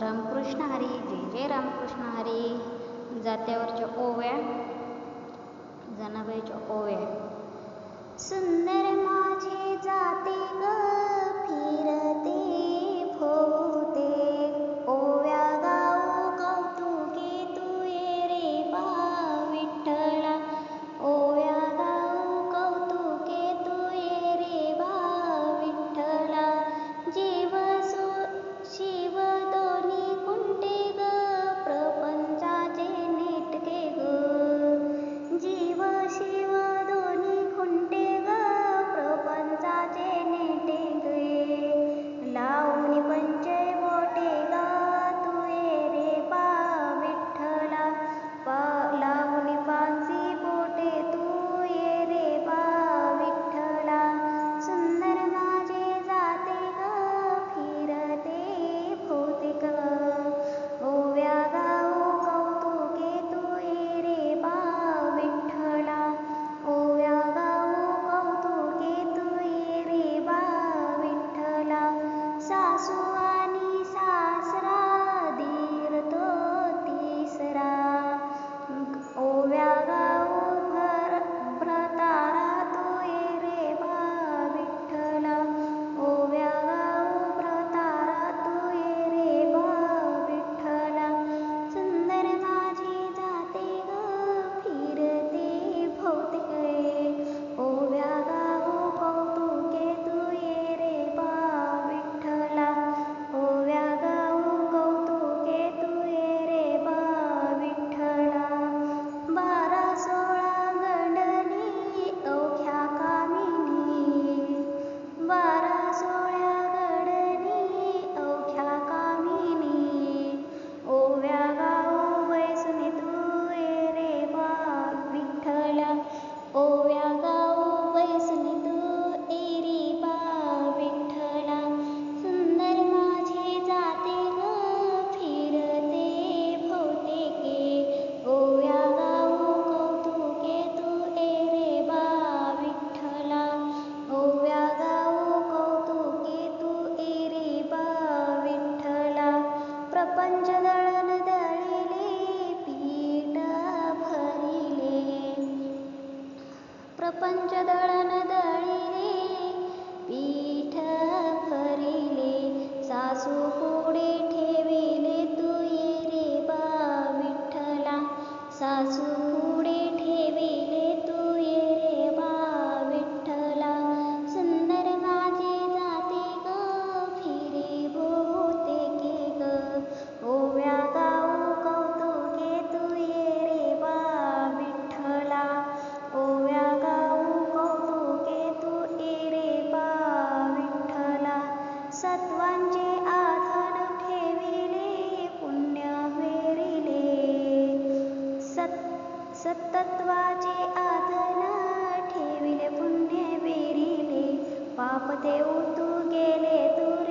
रामकृष्ण हरी जय जय रामकृष्ण हरी. जात्यावरच्या ओव्या जनाबाईच्या ओव्या. सुंदर माझे जाते ग. पंचदळन दळिले पीठ फरिले सासू पुढे ठेविले तू रे बा विठ्ठला सासू तत्वांचे आधार ठेविले पुण्य वेरिले सत सत्तत्वाचे आधार ठेविले पुण्य वेरिले पाप ते उतू गेले तू